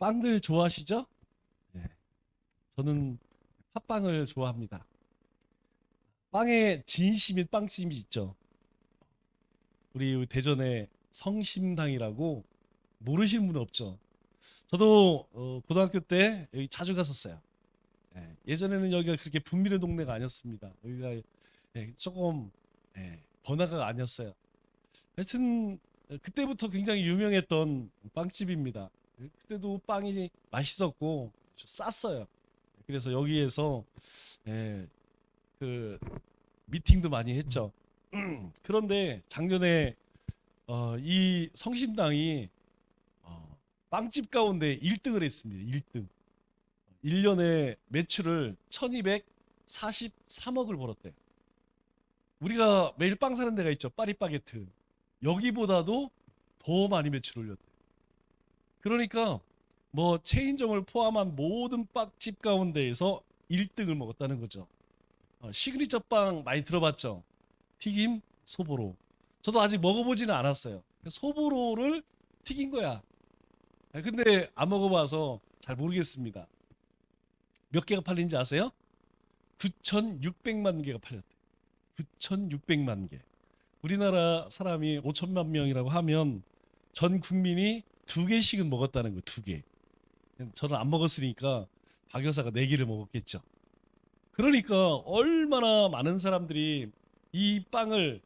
빵들 좋아하시죠? 예. 저는 팥빵을 좋아합니다. 빵에 진심인 빵집이 있죠. 우리 대전에 성심당이라고 모르시는 분 없죠. 저도 어, 고등학교 때 여기 자주 갔었어요. 예, 예전에는 여기가 그렇게 분밀한 동네가 아니었습니다. 여기가 예, 조금 예, 번화가가 아니었어요. 하여튼 어, 그때부터 굉장히 유명했던 빵집입니다. 그때도 빵이 맛있었고 좀 쌌어요. 그래서 여기에서 예, 그 미팅도 많이 했죠. 그런데 작년에 어, 이 성심당이 어, 빵집 가운데 1등을 했습니다. 1등. 1년에 매출을 1243억을 벌었대요. 우리가 매일 빵 사는 데가 있죠. 파리바게트. 여기보다도 더 많이 매출 올렸대. 그러니까 뭐 체인점을 포함한 모든 빵집 가운데에서 1등을 먹었다는 거죠. 어, 시그니처 빵 많이 들어봤죠? 튀김 소보로. 저도 아직 먹어보지는 않았어요. 소보로를 튀긴 거야. 아, 근데 안 먹어봐서 잘 모르겠습니다. 몇 개가 팔린지 아세요? 9,600만 개가 팔렸대. 9,600만 개. 우리나라 사람이 5천만 명이라고 하면 전 국민이 두 개씩은 먹었다는 거, 두 개. 저는 안 먹었으니까 박 여사가 네 개를 먹었겠죠. 그러니까 얼마나 많은 사람들이 이 빵을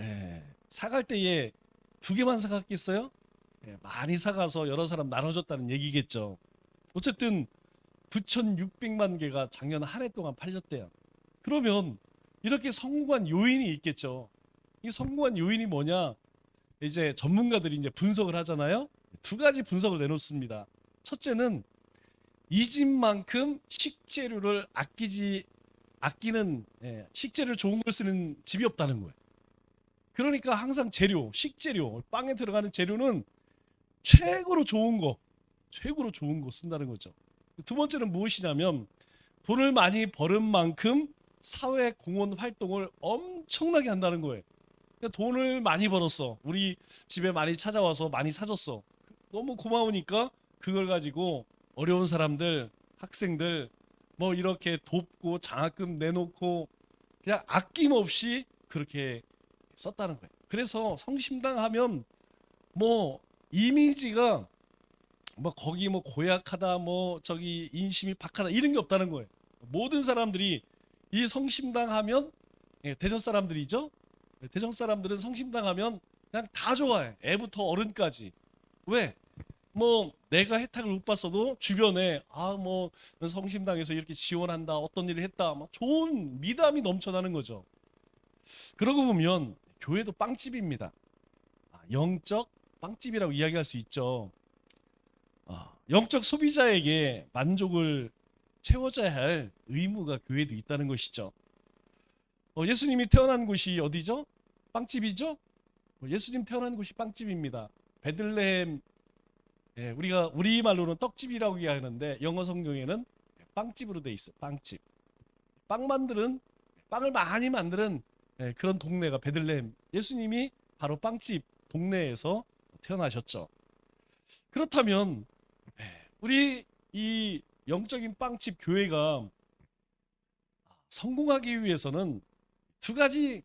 예, 사갈 때에 두 개만 사갔겠어요? 예, 많이 사가서 여러 사람 나눠줬다는 얘기겠죠. 어쨌든 9,600만 개가 작년 한 해 동안 팔렸대요. 그러면 이렇게 성공한 요인이 있겠죠. 이 성공한 요인이 뭐냐? 이제 전문가들이 이제 분석을 하잖아요. 두 가지 분석을 내놓습니다. 첫째는 이 집만큼 식재료를 아끼지 아끼는 예, 식재료 좋은 걸 쓰는 집이 없다는 거예요. 그러니까 항상 재료, 식재료, 빵에 들어가는 재료는 최고로 좋은 거, 최고로 좋은 거 쓴다는 거죠. 두 번째는 무엇이냐면 돈을 많이 버는 만큼 사회 공헌 활동을 엄청나게 한다는 거예요. 그러니까 돈을 많이 벌었어. 우리 집에 많이 찾아와서 많이 사줬어. 너무 고마우니까 그걸 가지고 어려운 사람들, 학생들 뭐 이렇게 돕고 장학금 내놓고 그냥 아낌없이 그렇게 썼다는 거예요. 그래서 성심당 하면 뭐 이미지가 뭐 거기 뭐 고약하다 뭐 저기 인심이 박하다 이런 게 없다는 거예요. 모든 사람들이 이 성심당 하면 예, 대전 사람들이죠. 예, 대전 사람들은 성심당 하면 그냥 다 좋아해. 애부터 어른까지. 왜? 뭐 내가 혜택을 못 봤어도 주변에 아 뭐 성심당에서 이렇게 지원한다 어떤 일을 했다 막 좋은 미담이 넘쳐나는 거죠. 그러고 보면 교회도 빵집입니다. 아, 영적 빵집이라고 이야기할 수 있죠. 아, 영적 소비자에게 만족을 채워줘야 할 의무가 교회도 있다는 것이죠. 어, 예수님이 태어난 곳이 어디죠? 빵집이죠? 어, 예수님 태어난 곳이 빵집입니다. 베들레헴 예, 우리가 우리 말로는 떡집이라고 이야기하는데 영어 성경에는 빵집으로 돼 있어. 빵집. 빵 만드는 빵을 많이 만드는 예, 그런 동네가 베들레헴. 예수님이 바로 빵집 동네에서 태어나셨죠. 그렇다면 예, 우리 이 영적인 빵집 교회가 성공하기 위해서는 두 가지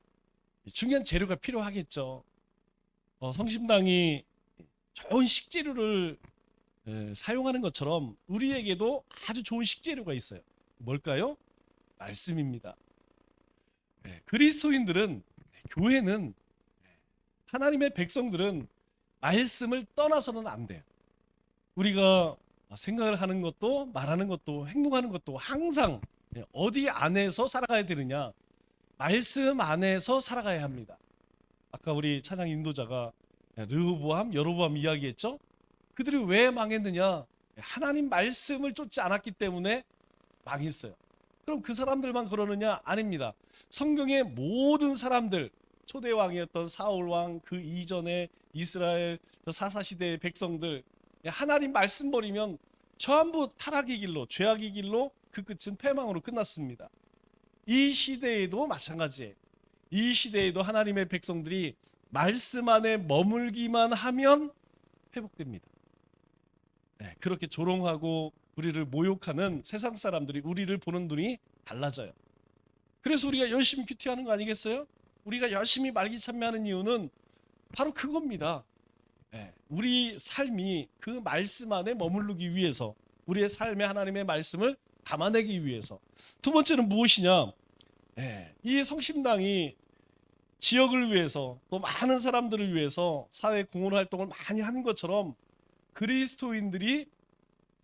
중요한 재료가 필요하겠죠. 어, 성심당이 좋은 식재료를 에, 사용하는 것처럼 우리에게도 아주 좋은 식재료가 있어요. 뭘까요? 말씀입니다. 예, 그리스도인들은 교회는 하나님의 백성들은 말씀을 떠나서는 안 돼요. 우리가 생각을 하는 것도 말하는 것도 행동하는 것도 항상 어디 안에서 살아가야 되느냐? 말씀 안에서 살아가야 합니다. 아까 우리 찬양 인도자가 르호보암, 여로보암 이야기했죠. 그들이 왜 망했느냐? 하나님 말씀을 쫓지 않았기 때문에 망했어요. 그럼 그 사람들만 그러느냐? 아닙니다. 성경의 모든 사람들 초대 왕이었던 사울 왕 그 이전에 이스라엘 사사 시대의 백성들 하나님 말씀 버리면 전부 타락의 길로 죄악의 길로 그 끝은 패망으로 끝났습니다. 이 시대에도 마찬가지예요. 이 시대에도 하나님의 백성들이 말씀 안에 머물기만 하면 회복됩니다. 예, 그렇게 조롱하고 우리를 모욕하는 세상 사람들이 우리를 보는 눈이 달라져요. 그래서 우리가 열심히 큐티하는 거 아니겠어요? 우리가 열심히 말기참미하는 이유는 바로 그겁니다. 예, 우리 삶이 그 말씀 안에 머무르기 위해서 우리의 삶에 하나님의 말씀을 담아내기 위해서 두 번째는 무엇이냐? 예, 이 성심당이 지역을 위해서 또 많은 사람들을 위해서 사회 공헌 활동을 많이 하는 것처럼 그리스도인들이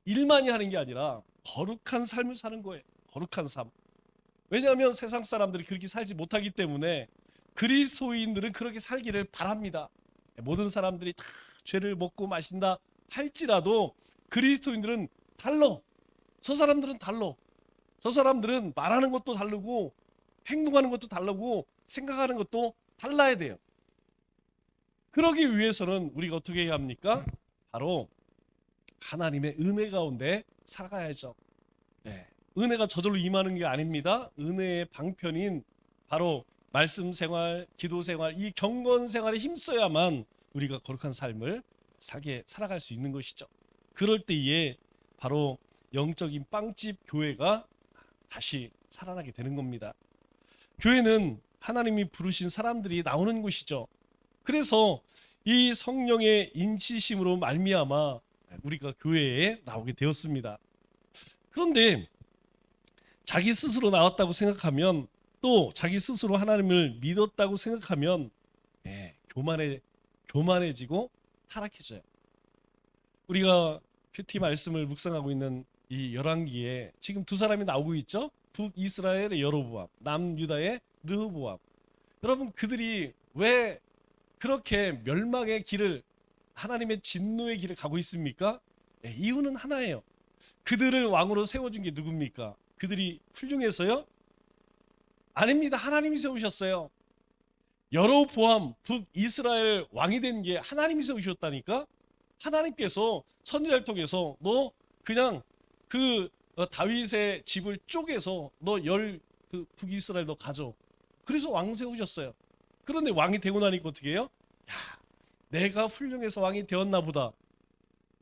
일만이 하는 게 아니라 거룩한 삶을 사는 거예요. 거룩한 삶. 왜냐하면 세상 사람들이 그렇게 살지 못하기 때문에 그리스도인들은 그렇게 살기를 바랍니다. 모든 사람들이 다 죄를 먹고 마신다 할지라도 그리스도인들은 달러. 저 사람들은 달러. 저 사람들은 말하는 것도 다르고 행동하는 것도 다르고 생각하는 것도 달라야 돼요. 그러기 위해서는 우리가 어떻게 해야 합니까? 바로 하나님의 은혜 가운데 살아가야죠. 네. 은혜가 저절로 임하는 게 아닙니다. 은혜의 방편인 바로 말씀 생활, 기도 생활, 이 경건 생활에 힘써야만 우리가 거룩한 삶을 살게 살아갈 수 있는 것이죠. 그럴 때에 바로 영적인 빵집 교회가 다시 살아나게 되는 겁니다. 교회는 하나님이 부르신 사람들이 나오는 곳이죠. 그래서 이 성령의 인치심으로 말미암아 우리가 교회에 나오게 되었습니다. 그런데 자기 스스로 나왔다고 생각하면 또 자기 스스로 하나님을 믿었다고 생각하면 예, 교만해 교만해지고 타락해져요. 우리가 큐티 말씀을 묵상하고 있는 이 열왕기에 지금 두 사람이 나오고 있죠. 북 이스라엘의 여로보암, 남 유다의 르호보암. 여러분 그들이 왜 그렇게 멸망의 길을 하나님의 진노의 길을 가고 있습니까? 예, 이유는 하나예요. 그들을 왕으로 세워준 게 누굽니까? 그들이 훌륭해서요? 아닙니다. 하나님이 세우셨어요. 여로보암 북이스라엘 왕이 된 게 하나님이 세우셨다니까? 하나님께서 선지자를 통해서 너 그냥 그 어, 다윗의 집을 쪼개서 너 열 그 북이스라엘 너 가져. 그래서 왕 세우셨어요. 그런데 왕이 되고 나니까 어떻게 해요? 야, 내가 훌륭해서 왕이 되었나 보다.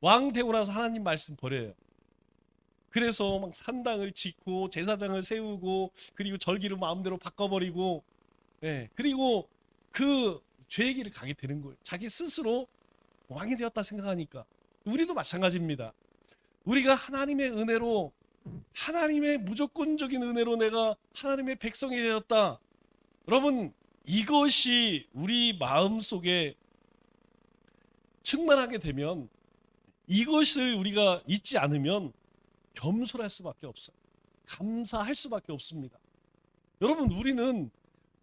왕 되고 나서 하나님 말씀 버려요. 그래서 막 산당을 짓고 제사장을 세우고 그리고 절기를 마음대로 바꿔버리고 예, 그리고 그 죄의 길을 가게 되는 거예요. 자기 스스로 왕이 되었다 생각하니까 우리도 마찬가지입니다. 우리가 하나님의 은혜로 하나님의 무조건적인 은혜로 내가 하나님의 백성이 되었다. 여러분 이것이 우리 마음 속에 충만하게 되면 이것을 우리가 잊지 않으면 겸손할 수밖에 없어요. 감사할 수밖에 없습니다. 여러분 우리는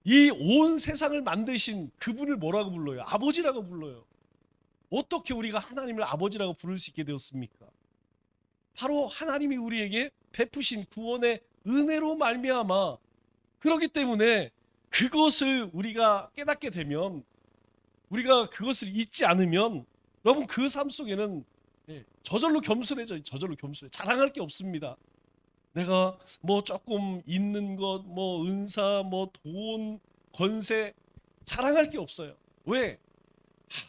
이 온 세상을 만드신 그분을 뭐라고 불러요? 아버지라고 불러요. 어떻게 우리가 하나님을 아버지라고 부를 수 있게 되었습니까? 바로 하나님이 우리에게 베푸신 구원의 은혜로 말미암아 그렇기 때문에 그것을 우리가 깨닫게 되면 우리가 그것을 잊지 않으면 여러분 그 삶 속에는 예, 저절로 겸손해져 저절로 겸손해 자랑할 게 없습니다. 내가 뭐 조금 있는 것, 뭐 은사, 뭐 돈, 권세 자랑할 게 없어요. 왜?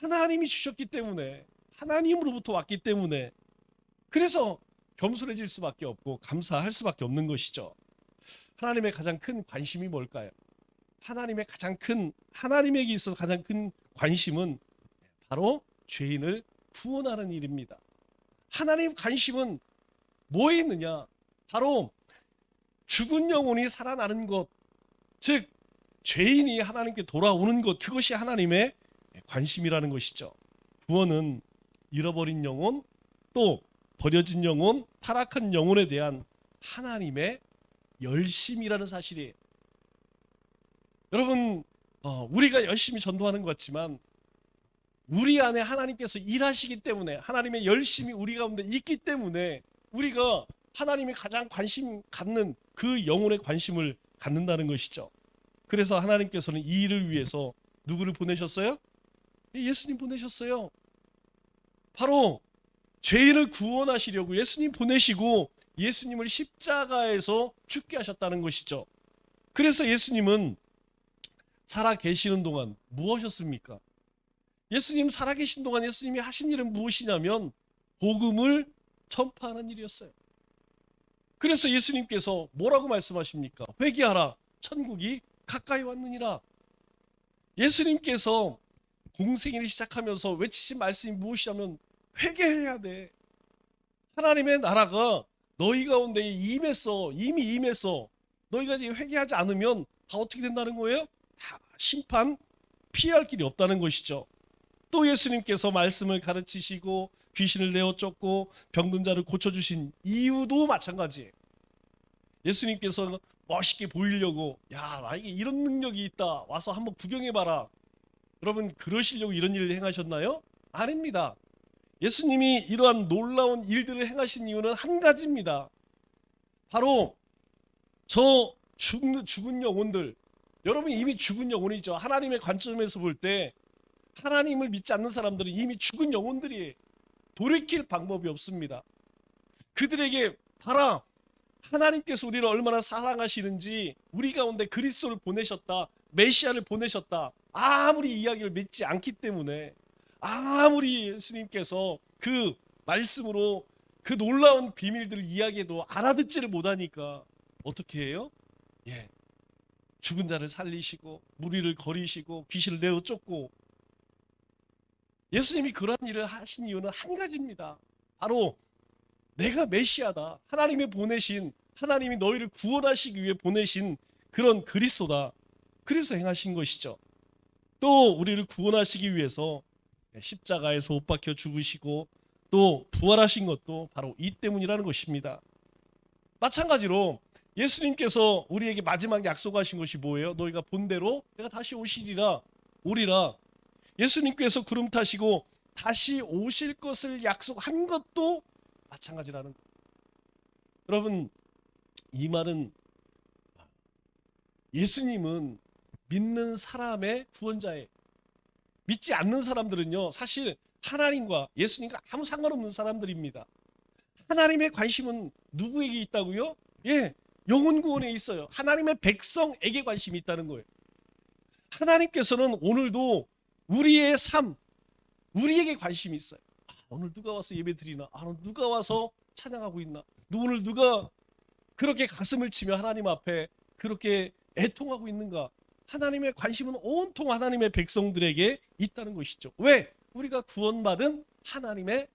하나님이 주셨기 때문에 하나님으로부터 왔기 때문에 그래서 겸손해질 수밖에 없고 감사할 수밖에 없는 것이죠. 하나님의 가장 큰 관심이 뭘까요? 하나님의 가장 큰 하나님에게 있어서 가장 큰 관심은 바로 죄인을 구원하는 일입니다. 하나님 관심은 뭐에 있느냐? 바로 죽은 영혼이 살아나는 것, 즉 죄인이 하나님께 돌아오는 것, 그것이 하나님의 관심이라는 것이죠. 구원은 잃어버린 영혼, 또 버려진 영혼, 타락한 영혼에 대한 하나님의 열심이라는 사실이에요. 여러분, 어, 우리가 열심히 전도하는 것 같지만 우리 안에 하나님께서 일하시기 때문에 하나님의 열심이 우리 가운데 있기 때문에 우리가 하나님이 가장 관심 갖는 그 영혼의 관심을 갖는다는 것이죠. 그래서 하나님께서는 이 일을 위해서 누구를 보내셨어요? 예수님 보내셨어요. 바로 죄인을 구원하시려고 예수님 보내시고 예수님을 십자가에서 죽게 하셨다는 것이죠. 그래서 예수님은 살아 계시는 동안 무엇이었습니까? 예수님 살아 계신 동안 예수님이 하신 일은 무엇이냐면 복음을 전파하는 일이었어요. 그래서 예수님께서 뭐라고 말씀하십니까? 회개하라. 천국이 가까이 왔느니라. 예수님께서 공생애를 시작하면서 외치신 말씀이 무엇이냐면 회개해야 돼. 하나님의 나라가 너희 가운데 임했어. 이미 임했어. 너희가 지금 회개하지 않으면 다 어떻게 된다는 거예요? 다 심판 피할 길이 없다는 것이죠. 또 예수님께서 말씀을 가르치시고 귀신을 내어 쫓고 병든 자를 고쳐 주신 이유도 마찬가지예요. 예수님께서 멋있게 보이려고 야 나에게 이런 능력이 있다 와서 한번 구경해 봐라. 여러분 그러시려고 이런 일을 행하셨나요? 아닙니다. 예수님이 이러한 놀라운 일들을 행하신 이유는 한 가지입니다. 바로 저 죽는 죽은 영혼들 여러분 이미 죽은 영혼이죠. 하나님의 관점에서 볼 때 하나님을 믿지 않는 사람들은 이미 죽은 영혼들이 돌이킬 방법이 없습니다. 그들에게 봐라 하나님께서 우리를 얼마나 사랑하시는지 우리 가운데 그리스도를 보내셨다 메시아를 보내셨다 아무리 이야기를 믿지 않기 때문에 아무리 예수님께서 그 말씀으로 그 놀라운 비밀들을 이야기해도 알아듣지를 못하니까 어떻게 해요? 예. 죽은 자를 살리시고 무리를 거리시고 귀신을 내어 쫓고 예수님이 그러한 일을 하신 이유는 한 가지입니다. 바로 내가 메시아다. 하나님이 보내신 하나님이 너희를 구원하시기 위해 보내신 그런 그리스도다. 그래서 행하신 것이죠. 또 우리를 구원하시기 위해서 십자가에서 못 박혀 죽으시고 또 부활하신 것도 바로 이 때문이라는 것입니다. 마찬가지로 예수님께서 우리에게 마지막 약속하신 것이 뭐예요? 너희가 본대로 내가 다시 오시리라 오리라. 예수님께서 구름 타시고 다시 오실 것을 약속한 것도 마찬가지라는 거. 여러분 이 말은 예수님은 믿는 사람의 구원자예요. 믿지 않는 사람들은요 사실 하나님과 예수님과 아무 상관없는 사람들입니다. 하나님의 관심은 누구에게 있다고요? 예, 영혼 구원에 있어요. 하나님의 백성에게 관심이 있다는 거예요. 하나님께서는 오늘도 우리의 삶, 우리에게 관심이 있어요. 아, 오늘 누가 와서 예배 드리나? 아, 누가 와서 찬양하고 있나? 오늘 누가 그렇게 가슴을 치며 하나님 앞에 그렇게 애통하고 있는가? 하나님의 관심은 온통 하나님의 백성들에게 있다는 것이죠. 왜? 우리가 구원받은 하나님의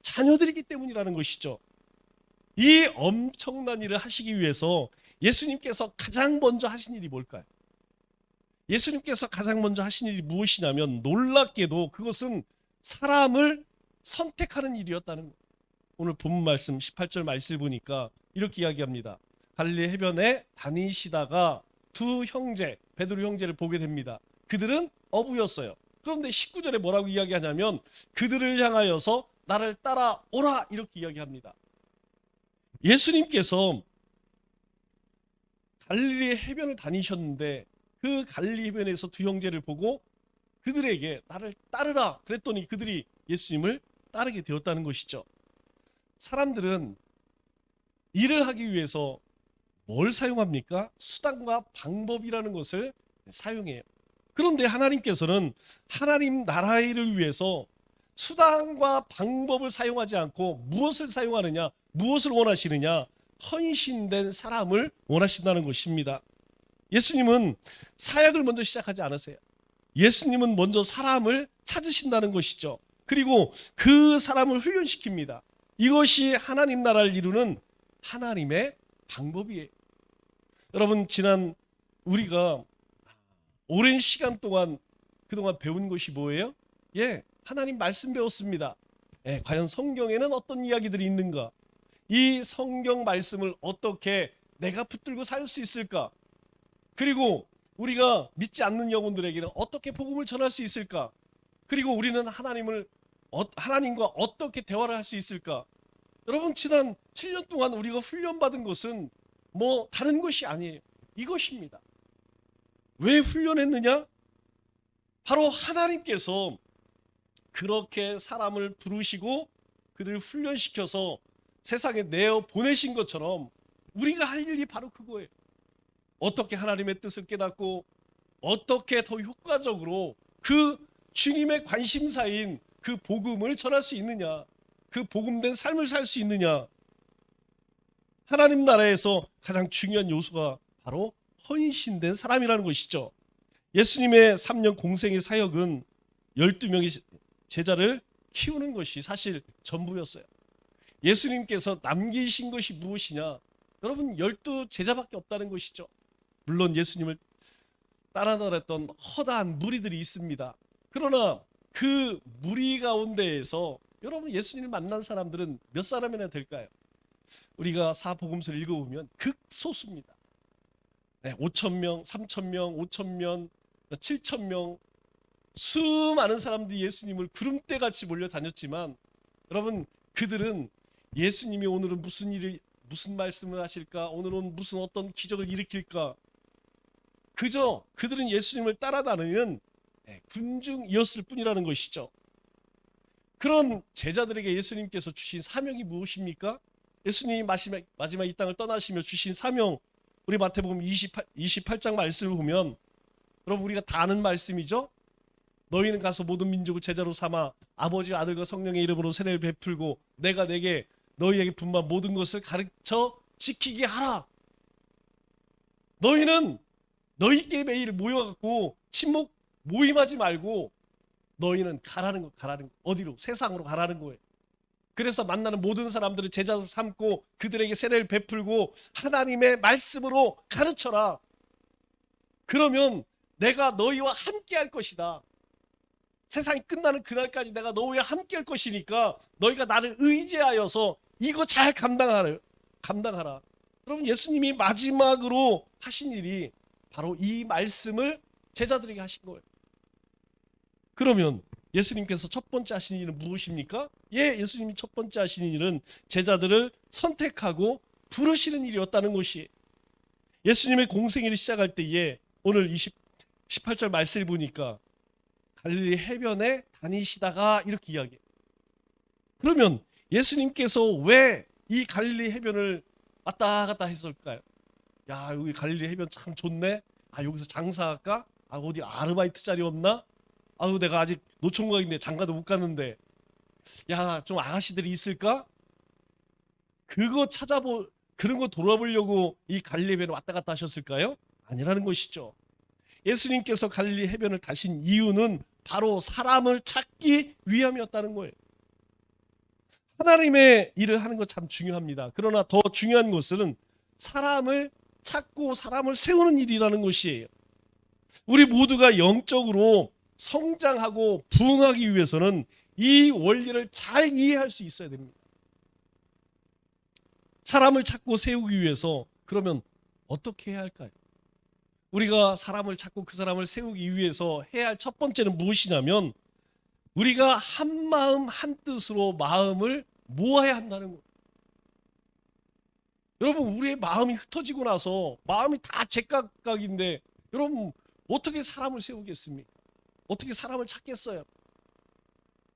자녀들이기 때문이라는 것이죠. 이 엄청난 일을 하시기 위해서 예수님께서 가장 먼저 하신 일이 뭘까요? 예수님께서 가장 먼저 하신 일이 무엇이냐면 놀랍게도 그것은 사람을 선택하는 일이었다는 거예요. 오늘 본문 말씀 18절 말씀을 보니까 이렇게 이야기합니다. 갈릴리 해변에 다니시다가 두 형제, 베드로 형제를 보게 됩니다. 그들은 어부였어요. 그런데 19절에 뭐라고 이야기하냐면 그들을 향하여서 나를 따라오라 이렇게 이야기합니다. 예수님께서 갈릴리 해변을 다니셨는데 그 갈릴리 해변에서 두 형제를 보고 그들에게 나를 따르라 그랬더니 그들이 예수님을 따르게 되었다는 것이죠. 사람들은 일을 하기 위해서 뭘 사용합니까? 수단과 방법이라는 것을 사용해요. 그런데 하나님께서는 하나님 나라의 일을 위해서 수단과 방법을 사용하지 않고 무엇을 사용하느냐, 무엇을 원하시느냐, 헌신된 사람을 원하신다는 것입니다. 예수님은 사역을 먼저 시작하지 않으세요. 예수님은 먼저 사람을 찾으신다는 것이죠. 그리고 그 사람을 훈련시킵니다. 이것이 하나님 나라를 이루는 하나님의 방법이에요. 여러분 지난 우리가 오랜 시간 동안 그동안 배운 것이 뭐예요? 예, 하나님 말씀 배웠습니다. 예, 과연 성경에는 어떤 이야기들이 있는가? 이 성경 말씀을 어떻게 내가 붙들고 살 수 있을까? 그리고 우리가 믿지 않는 영혼들에게는 어떻게 복음을 전할 수 있을까? 그리고 우리는 하나님을 어, 하나님과 어떻게 대화를 할 수 있을까? 여러분 지난 7년 동안 우리가 훈련받은 것은 뭐 다른 것이 아니에요. 이것입니다. 왜 훈련했느냐? 바로 하나님께서 그렇게 사람을 부르시고 그들을 훈련시켜서 세상에 내어 보내신 것처럼 우리가 할 일이 바로 그거예요. 어떻게 하나님의 뜻을 깨닫고 어떻게 더 효과적으로 그 주님의 관심사인 그 복음을 전할 수 있느냐. 그 복음된 삶을 살 수 있느냐? 하나님 나라에서 가장 중요한 요소가 바로 헌신된 사람이라는 것이죠. 예수님의 3년 공생의 사역은 12명의 제자를 키우는 것이 사실 전부였어요. 예수님께서 남기신 것이 무엇이냐? 여러분 열두 제자밖에 없다는 것이죠. 물론 예수님을 따라다녔던 허다한 무리들이 있습니다. 그러나 그 무리 가운데에서 여러분 예수님을 만난 사람들은 몇 사람이나 될까요? 우리가 사복음서를 읽어보면 극소수입니다. 네, 5천 명, 3천 명, 5천 명, 7천 명 수많은 사람들이 예수님을 구름대 같이 몰려 다녔지만 여러분 그들은 예수님이 오늘은 무슨 일을 무슨 말씀을 하실까? 오늘은 무슨 어떤 기적을 일으킬까? 그저 그들은 예수님을 따라다니는 네, 군중이었을 뿐이라는 것이죠. 그런 제자들에게 예수님께서 주신 사명이 무엇입니까? 예수님이 마지막, 마지막 이 땅을 떠나시며 주신 사명 우리 마태복음 28, 28장 말씀을 보면 여러분 우리가 다 아는 말씀이죠. 너희는 가서 모든 민족을 제자로 삼아 아버지 아들과 성령의 이름으로 세례를 베풀고 내가 내게 너희에게 분만 모든 것을 가르쳐 지키게 하라. 너희는 너희끼리 매일 모여갖고 친목 모임하지 말고 너희는 가라는 거 가라는 거 어디로 세상으로 가라는 거예요. 그래서 만나는 모든 사람들을 제자로 삼고 그들에게 세례를 베풀고 하나님의 말씀으로 가르쳐라. 그러면 내가 너희와 함께 할 것이다. 세상이 끝나는 그날까지 내가 너희와 함께 할 것이니까 너희가 나를 의지하여서 이거 잘 감당하라. 감당하라. 여러분 예수님이 마지막으로 하신 일이 바로 이 말씀을 제자들에게 하신 거예요. 그러면 예수님께서 첫 번째 하신 일은 무엇입니까? 예, 예수님이 첫 번째 하신 일은 제자들을 선택하고 부르시는 일이었다는 것이 예수님의 공생일을 시작할 때에 오늘 20, 18절 말씀을 보니까 갈릴리 해변에 다니시다가 이렇게 이야기해요. 그러면 예수님께서 왜 이 갈릴리 해변을 왔다 갔다 했을까요? 야, 여기 갈릴리 해변 참 좋네. 아, 여기서 장사할까? 아, 어디 아르바이트 자리 없나? 아유, 내가 아직 노총각인데 장가도 못 갔는데. 야, 좀 아가씨들이 있을까? 그거 찾아보 그런 거 돌아보려고 이 갈릴리 해변을 왔다 갔다 하셨을까요? 아니라는 것이죠. 예수님께서 갈릴리 해변을 다신 이유는 바로 사람을 찾기 위함이었다는 거예요. 하나님의 일을 하는 것 참 중요합니다. 그러나 더 중요한 것은 사람을 찾고 사람을 세우는 일이라는 것이에요. 우리 모두가 영적으로 성장하고 부흥하기 위해서는 이 원리를 잘 이해할 수 있어야 됩니다. 사람을 찾고 세우기 위해서 그러면 어떻게 해야 할까요? 우리가 사람을 찾고 그 사람을 세우기 위해서 해야 할 첫 번째는 무엇이냐면 우리가 한 마음 한 뜻으로 마음을 모아야 한다는 거. 여러분 우리의 마음이 흩어지고 나서 마음이 다 제각각인데 여러분 어떻게 사람을 세우겠습니까? 어떻게 사람을 찾겠어요?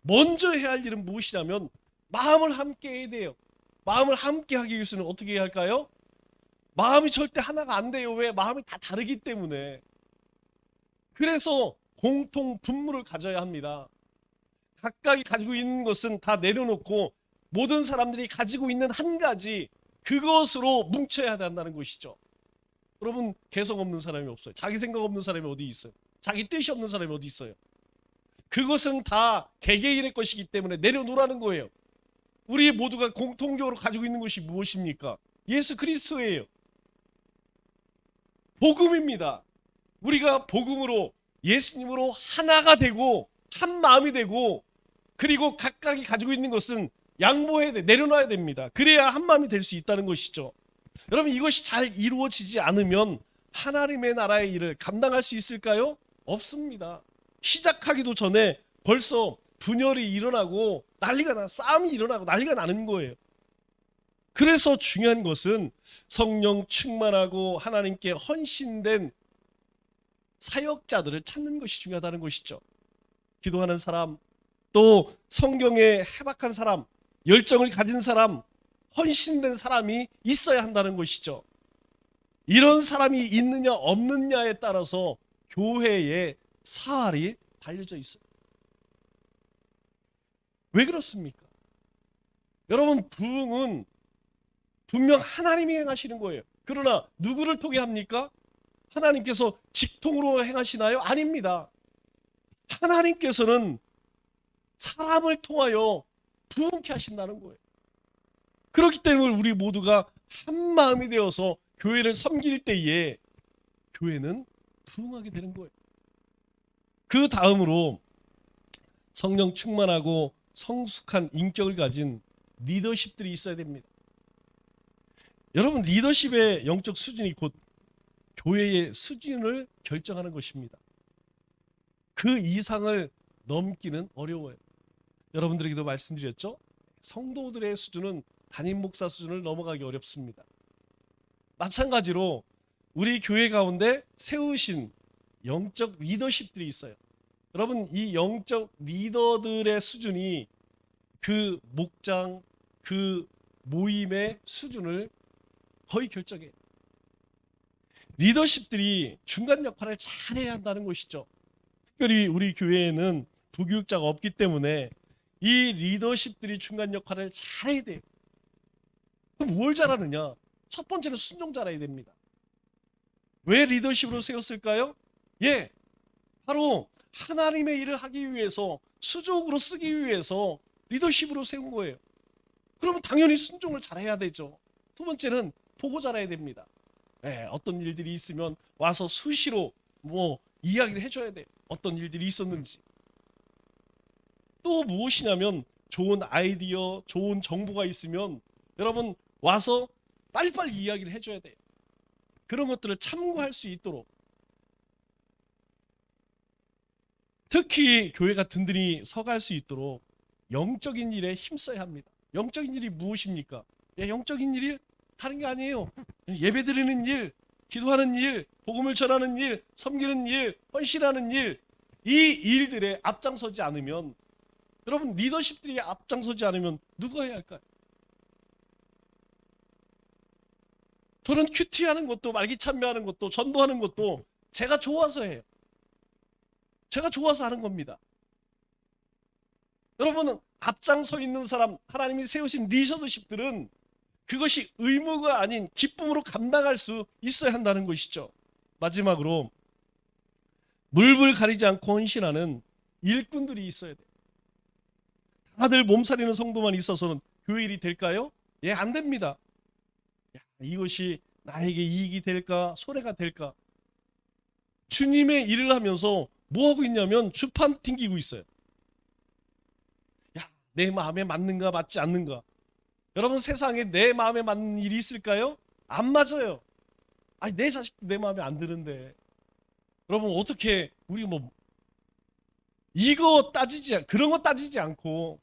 먼저 해야 할 일은 무엇이냐면 마음을 함께 해야 돼요. 마음을 함께 하기 위해서는 어떻게 해야 할까요? 마음이 절대 하나가 안 돼요. 왜? 마음이 다 다르기 때문에. 그래서 공통 분모를 가져야 합니다. 각각이 가지고 있는 것은 다 내려놓고 모든 사람들이 가지고 있는 한 가지 그것으로 뭉쳐야 한다는 것이죠. 여러분 개성 없는 사람이 없어요. 자기 생각 없는 사람이 어디 있어요? 자기 뜻이 없는 사람이 어디 있어요? 그것은 다 개개인의 것이기 때문에 내려놓으라는 거예요. 우리 모두가 공통적으로 가지고 있는 것이 무엇입니까? 예수 그리스도예요. 복음입니다. 우리가 복음으로 예수님으로 하나가 되고 한 마음이 되고 그리고 각각이 가지고 있는 것은 양보해야 돼 내려놔야 됩니다. 그래야 한 마음이 될 수 있다는 것이죠. 여러분 이것이 잘 이루어지지 않으면 하나님의 나라의 일을 감당할 수 있을까요? 없습니다. 시작하기도 전에 벌써 분열이 일어나고 난리가 나 싸움이 일어나고 난리가 나는 거예요. 그래서 중요한 것은 성령 충만하고 하나님께 헌신된 사역자들을 찾는 것이 중요하다는 것이죠. 기도하는 사람, 또 성경에 해박한 사람, 열정을 가진 사람, 헌신된 사람이 있어야 한다는 것이죠. 이런 사람이 있느냐 없느냐에 따라서 교회의 사활이 달려져 있어요. 왜 그렇습니까? 여러분 부흥은 분명 하나님이 행하시는 거예요. 그러나 누구를 통해 합니까? 하나님께서 직통으로 행하시나요? 아닙니다. 하나님께서는 사람을 통하여 부흥케 하신다는 거예요. 그렇기 때문에 우리 모두가 한 마음이 되어서 교회를 섬길 때에 교회는 부흥하게 되는 거예요. 그 다음으로 성령 충만하고 성숙한 인격을 가진 리더십들이 있어야 됩니다. 여러분 리더십의 영적 수준이 곧 교회의 수준을 결정하는 것입니다. 그 이상을 넘기는 어려워요. 여러분들에게도 말씀드렸죠? 성도들의 수준은 담임 목사 수준을 넘어가기 어렵습니다. 마찬가지로 우리 교회 가운데 세우신 영적 리더십들이 있어요. 여러분 이 영적 리더들의 수준이 그 목장 그 모임의 수준을 거의 결정해요. 리더십들이 중간 역할을 잘해야 한다는 것이죠. 특별히 우리 교회에는 부교육자가 없기 때문에 이 리더십들이 중간 역할을 잘해야 돼요. 그럼 뭘 잘하느냐? 첫 번째는 순종 잘해야 됩니다. 왜 리더십으로 세웠을까요? 예, 바로 하나님의 일을 하기 위해서 수족으로 쓰기 위해서 리더십으로 세운 거예요. 그러면 당연히 순종을 잘해야 되죠. 두 번째는 보고 잘해야 됩니다. 예, 어떤 일들이 있으면 와서 수시로 뭐 이야기를 해줘야 돼요. 어떤 일들이 있었는지. 또 무엇이냐면 좋은 아이디어, 좋은 정보가 있으면 여러분 와서 빨리빨리 이야기를 해줘야 돼요. 그런 것들을 참고할 수 있도록 특히 교회가 든든히 서갈 수 있도록 영적인 일에 힘써야 합니다. 영적인 일이 무엇입니까? 예, 영적인 일이 다른 게 아니에요. 예배 드리는 일, 기도하는 일, 복음을 전하는 일, 섬기는 일, 헌신하는 일, 이 일들에 앞장서지 않으면 여러분 리더십들이 앞장서지 않으면 누가 해야 할까요? 저는 큐티하는 것도 말기 참여하는 것도 전도하는 것도 제가 좋아서 해요. 제가 좋아서 하는 겁니다. 여러분은 앞장서 있는 사람 하나님이 세우신 리더십들은 그것이 의무가 아닌 기쁨으로 감당할 수 있어야 한다는 것이죠. 마지막으로 물불 가리지 않고 헌신하는 일꾼들이 있어야 돼요. 다들 몸살이는 성도만 있어서는 교회 일이 될까요? 예, 안 됩니다. 야, 이것이 나에게 이익이 될까, 손해가 될까? 주님의 일을 하면서 뭐 하고 있냐면 주판 튕기고 있어요. 야, 내 마음에 맞는가 맞지 않는가? 여러분 세상에 내 마음에 맞는 일이 있을까요? 안 맞아요. 아니 내 자식도 내 마음에 안 드는데. 여러분 어떻게 우리 뭐 이거 따지지 않- 그런 거 따지지 않고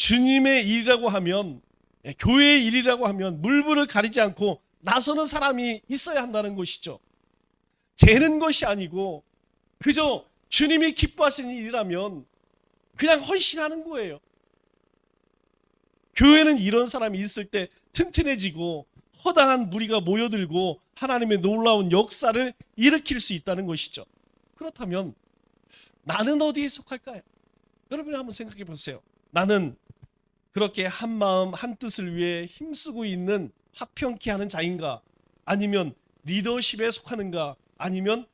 주님의 일이라고 하면 예, 교회의 일이라고 하면 물불을 가리지 않고 나서는 사람이 있어야 한다는 것이죠. 재는 것이 아니고 그저 주님이 기뻐하시는 일이라면 그냥 헌신하는 거예요. 교회는 이런 사람이 있을 때 튼튼해지고 허다한 무리가 모여들고 하나님의 놀라운 역사를 일으킬 수 있다는 것이죠. 그렇다면 나는 어디에 속할까요? 여러분이 한번 생각해 보세요. 나는 그렇게 한 마음 한 뜻을 위해 힘쓰고 있는 화평케 하는 자인가? 아니면 리더십에 속하는가? 아니면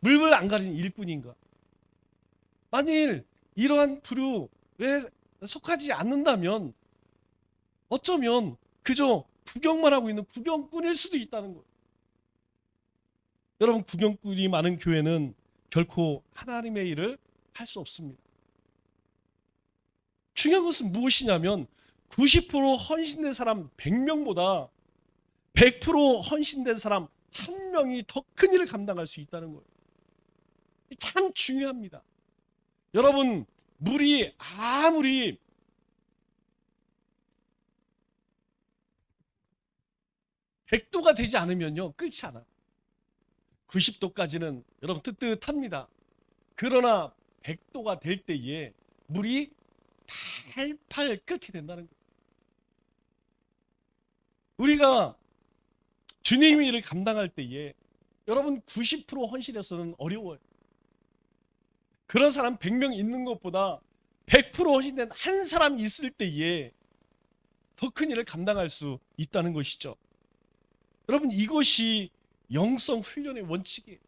물불 안 가리는 일꾼인가? 만일 이러한 부류에 속하지 않는다면 어쩌면 그저 구경만 하고 있는 구경꾼일 수도 있다는 거예요. 여러분 구경꾼이 많은 교회는 결코 하나님의 일을 할 수 없습니다. 중요한 것은 무엇이냐면 90% 헌신된 사람 100명보다 100% 헌신된 사람 한 명이 더 큰 일을 감당할 수 있다는 거예요. 참 중요합니다. 여러분 물이 아무리 백도가 되지 않으면요 끓지 않아. 90도까지는 여러분 뜨뜻합니다. 그러나 100도가 될 때에 물이 팔팔 끓게 된다는 거예요. 우리가 주님의 일을 감당할 때에 여러분 90% 헌신해서는 어려워요. 그런 사람 100명 있는 것보다 100% 헌신된 한 사람 있을 때에 더 큰 일을 감당할 수 있다는 것이죠. 여러분 이것이 영성 훈련의 원칙이에요.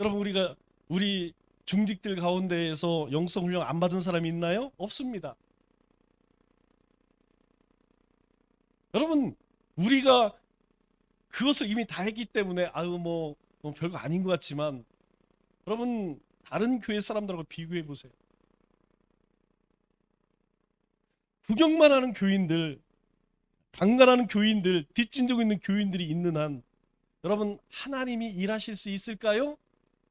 여러분 우리가 우리 중직들 가운데에서 영성 훈련 안 받은 사람이 있나요? 없습니다. 여러분 우리가 그것을 이미 다 했기 때문에 아유 뭐, 뭐 별거 아닌 것 같지만 여러분 다른 교회 사람들하고 비교해 보세요. 구경만 하는 교인들, 방관하는 교인들, 뒷진지고 있는 교인들이 있는 한 여러분 하나님이 일하실 수 있을까요?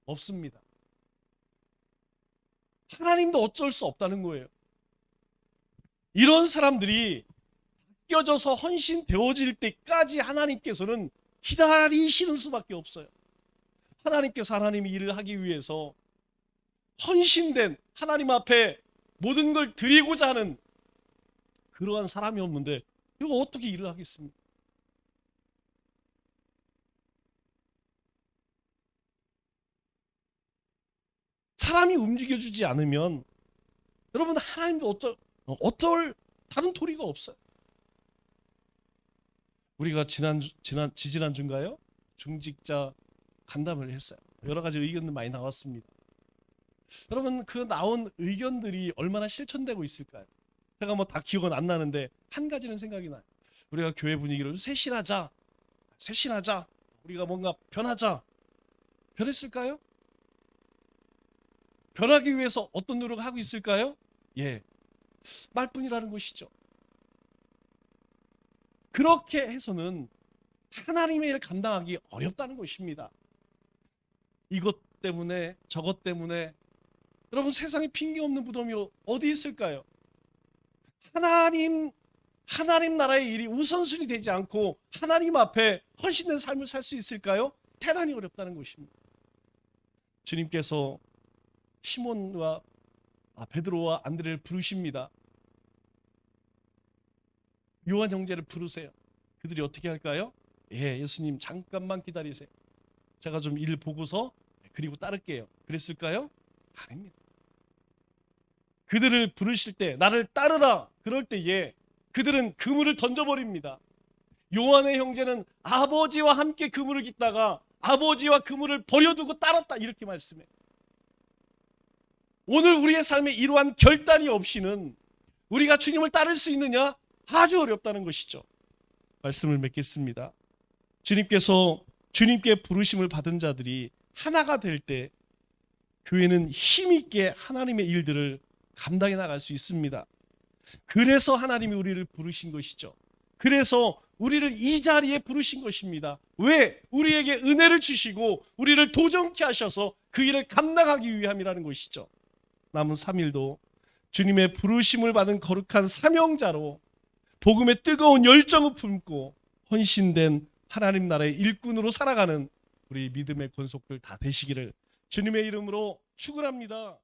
없습니다. 하나님도 어쩔 수 없다는 거예요. 이런 사람들이 껴져서 헌신되어질 때까지 하나님께서는 기다리시는 수밖에 없어요. 하나님께서 하나님이 일을 하기 위해서 헌신된 하나님 앞에 모든 걸 드리고자 하는 그러한 사람이 없는데 이거 어떻게 일을 하겠습니까? 사람이 움직여주지 않으면 여러분 하나님도 어쩔 어떨 다른 도리가 없어요. 우리가 지난 주- 지난 지지난 주인가요? 중직자 간담을 했어요. 여러 가지 의견들 많이 나왔습니다. 여러분 그 나온 의견들이 얼마나 실천되고 있을까요? 제가 뭐 다 기억은 안 나는데 한 가지는 생각이 나요. 우리가 교회 분위기를 쇄신하자, 쇄신하자, 우리가 뭔가 변하자, 변했을까요? 변하기 위해서 어떤 노력을 하고 있을까요? 예, 말뿐이라는 것이죠. 그렇게 해서는 하나님의 일을 감당하기 어렵다는 것입니다. 이것 때문에 저것 때문에 여러분 세상에 핑계 없는 무덤이 어디 있을까요? 하나님 하나님 나라의 일이 우선순위 되지 않고 하나님 앞에 헌신된 삶을 살 수 있을까요? 대단히 어렵다는 것입니다. 주님께서 시몬과 아, 베드로와 안드레를 부르십니다. 요한 형제를 부르세요. 그들이 어떻게 할까요? 예, 예수님 잠깐만 기다리세요. 제가 좀 일 보고서 그리고 따를게요. 그랬을까요? 아닙니다. 그들을 부르실 때 나를 따르라 그럴 때에 그들은 그물을 던져버립니다. 요한의 형제는 아버지와 함께 그물을 깃다가 아버지와 그물을 버려두고 따랐다 이렇게 말씀해. 오늘 우리의 삶에 이러한 결단이 없이는 우리가 주님을 따를 수 있느냐 아주 어렵다는 것이죠. 말씀을 맺겠습니다. 주님께서 주님께 부르심을 받은 자들이 하나가 될 때 교회는 힘있게 하나님의 일들을 감당해 나갈 수 있습니다. 그래서 하나님이 우리를 부르신 것이죠. 그래서 우리를 이 자리에 부르신 것입니다. 왜? 우리에게 은혜를 주시고 우리를 도전케 하셔서 그 일을 감당하기 위함이라는 것이죠. 남은 3일도 주님의 부르심을 받은 거룩한 사명자로 복음의 뜨거운 열정을 품고 헌신된 하나님 나라의 일꾼으로 살아가는 우리 믿음의 권속들 다 되시기를 주님의 이름으로 축원합니다.